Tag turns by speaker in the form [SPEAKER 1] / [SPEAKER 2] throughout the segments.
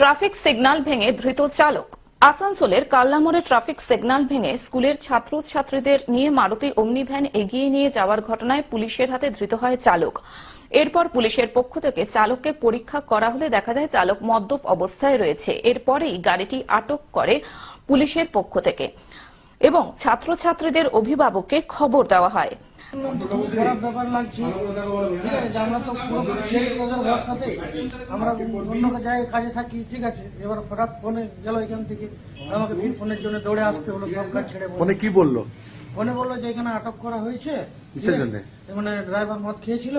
[SPEAKER 1] Traffic signal ভেঙে ধৃত চালক। আসানসোলের কাল্লামোড়ে ট্রাফিক সিগন্যাল ভেঙে স্কুলের ছাত্র ছাত্রীদের নিয়ে মারুতি অমনি ভ্যান এগিয়ে নিয়ে যাওয়ার ঘটনায় পুলিশের হাতে ধৃত হয় চালক। এরপর পুলিশের পক্ষ থেকে চালককে পরীক্ষা করা হলে দেখা যায় চালক মদ্যপ অবস্থায় রয়েছে। এরপরেই গাড়িটি আটক করে পুলিশের পক্ষ থেকে। এবং ছাত্রছাত্রীদের অভিভাবককে খবর দেওয়া হয়।
[SPEAKER 2] খারাপ ব্যাপার লাগছে। ঠিক আছে আমরা তো ছেড়ে ভরসাতে আমরা অন্য জায়গায় কাজে থাকি। ঠিক আছে এবার হঠাৎ ফোনে গেল এখান থেকে। আমাকে ফির ফোনের জন্য দৌড়ে আসতে হলো সব কাজ ছেড়ে বলে।
[SPEAKER 3] ফোনে কি বলল?
[SPEAKER 2] ফোনে বলল যে এখানে আটক করা হয়েছে। মানে ড্রাইভার মদ খেয়েছিল।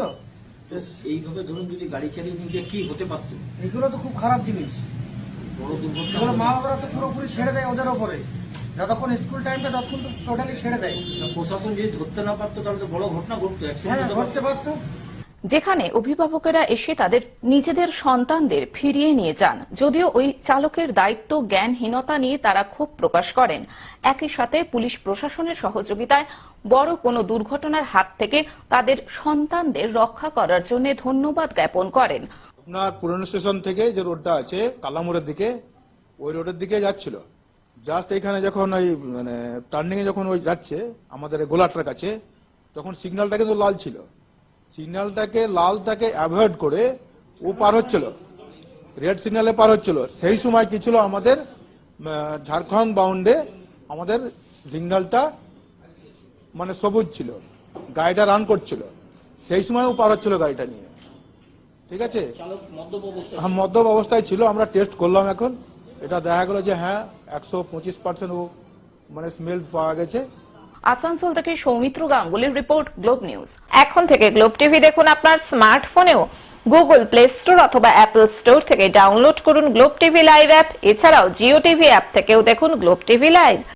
[SPEAKER 4] এইভাবে ধরুন যদি গাড়ি চালিয়ে নিয়ে গিয়ে কি হতে পারত?
[SPEAKER 2] এগুলো তো খুব খারাপ জিনিস।
[SPEAKER 4] বড় দুর্ঘটনা
[SPEAKER 2] মা বাবারা তো পুরোপুরি ছেড়ে দেয় ওদের ওপরে। যতক্ষণ স্কুল টাইমটা ততক্ষণ তো টোটালি ছেড়ে দেয়।
[SPEAKER 4] প্রশাসন যদি ধরতে না পারতো তাহলে তো বড় ঘটনা ঘটতো
[SPEAKER 2] হ্যাঁ
[SPEAKER 4] অ্যাক্সিডেন্ট
[SPEAKER 2] পারতো।
[SPEAKER 1] যেখানে অভিভাবকেরা এসে তাদের নিজেদের সন্তানদের ফিরিয়ে নিয়ে যান যদিও ওই চালকের দায়িত্ব জ্ঞানহীনতা নিয়ে তারা ক্ষোভ প্রকাশ করেন। একই সাথে পুলিশ প্রশাসনের সহযোগিতায় বড় কোনো দুর্ঘটনার হাত থেকে তাদের সন্তানদের রক্ষা করার জন্য ধন্যবাদ জ্ঞাপন করেন।
[SPEAKER 5] আপনার পুরনো স্টেশন থেকে যে রোডটা আছে কালামোড়ের দিকে ওই রোডের দিকে যাচ্ছিল। জাস্ট এখানে যখন ওই মানে টার্নিং এ যখন ওই যাচ্ছে আমাদের গোলাটার কাছে তখন সিগন্যালটা কিন্তু লাল ছিল। সিগন্যালটাকে লালটাকে অ্যাভয়েড করে ও পার হচ্ছিল। রেড সিগন্যালে পার হচ্ছিল। সেই সময় কি ছিল আমাদের ঝাড়খণ্ড বাউন্ডে আমাদের সিগন্যালটা মানে সবুজ ছিল। গাড়িটা রান করছিল। সেই সময় ও পার হচ্ছিল গাড়িটা নিয়ে। ঠিক আছে? হ্যাঁ মদ্যপ অবস্থায় ছিল। আমরা টেস্ট করলাম এখন। এটা দেখা গেল যে হ্যাঁ একশো পঁচিশ পার্সেন্ট ও মানে স্মেল পাওয়া গেছে।
[SPEAKER 1] আসানসোল থেকে সৌমিত্র গাঙ্গুলির রিপোর্ট, গ্লোব নিউজ।
[SPEAKER 6] এখন থেকে গ্লোব টিভি দেখুন আপনার স্মার্টফোনেও। গুগল প্লে স্টোর অথবা অ্যাপল স্টোর থেকে ডাউনলোড করুন গ্লোব টিভি লাইভ অ্যাপ। এছাড়াও জিও টিভি অ্যাপ থেকেও দেখুন গ্লোব টিভি লাইভ।